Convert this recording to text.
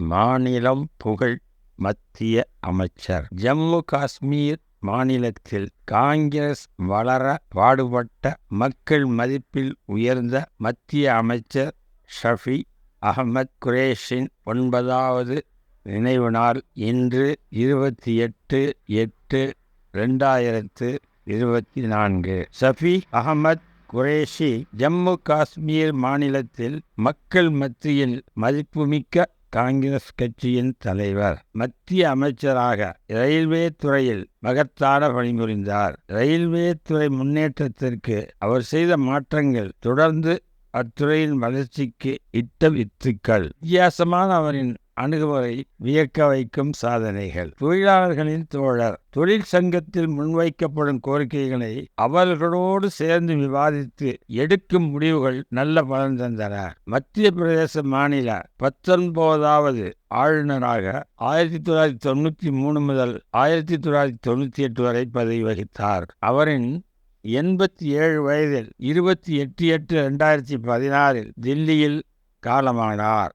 மாநிலம் புகழ் மத்திய அமைச்சர். ஜம்மு காஷ்மீர் மாநிலத்தில் காங்கிரஸ் வளர பாடுபட்ட மக்கள் மதிப்பில் உயர்ந்த மத்திய அமைச்சர் ஷஃபி அகமது குரேஷின் ஒன்பதாவது நினைவு நாள் இன்று இருபத்தி எட்டு எட்டு ரெண்டாயிரத்து இருபத்தி நான்கு. ஷஃபி அகமத் குரேஷி ஜம்மு காஷ்மீர் மாநிலத்தில் மக்கள் மத்தியில் மதிப்புமிக்க காங்கிரஸ் கட்சியின் தலைவர் மத்திய அமைச்சராக ரயில்வே துறையில் மகத்தான பணிபுரிந்தார். ரயில்வே துறை முன்னேற்றத்திற்கு அவர் செய்த மாற்றங்கள் தொடர்ந்து அத்துறையின் வளர்ச்சிக்கு இட்ட வித்துக்கள் வித்தியாசமான அவரின் அணுகுமுறை வியக்க வைக்கும் சாதனைகள். தொழிலாளர்களின் தோழர் தொழிற்சங்கத்தில் முன்வைக்கப்படும் கோரிக்கைகளை அவர்களோடு சேர்ந்து விவாதித்து எடுக்கும் முடிவுகள் நல்ல பலன் தந்தன மத்திய பிரதேச மாநில பத்தொன்பதாவது ஆளுநராக ஆயிரத்தி தொள்ளாயிரத்தி தொண்ணூற்றி மூணு முதல் ஆயிரத்தி தொள்ளாயிரத்தி தொண்ணூற்றி எட்டு வரை பதவி வகித்தார். அவரின் எண்பத்தி ஏழு வயதில் இருபத்தி எட்டு எட்டு ரெண்டாயிரத்தி பதினாறில் தில்லியில் காலமானார்.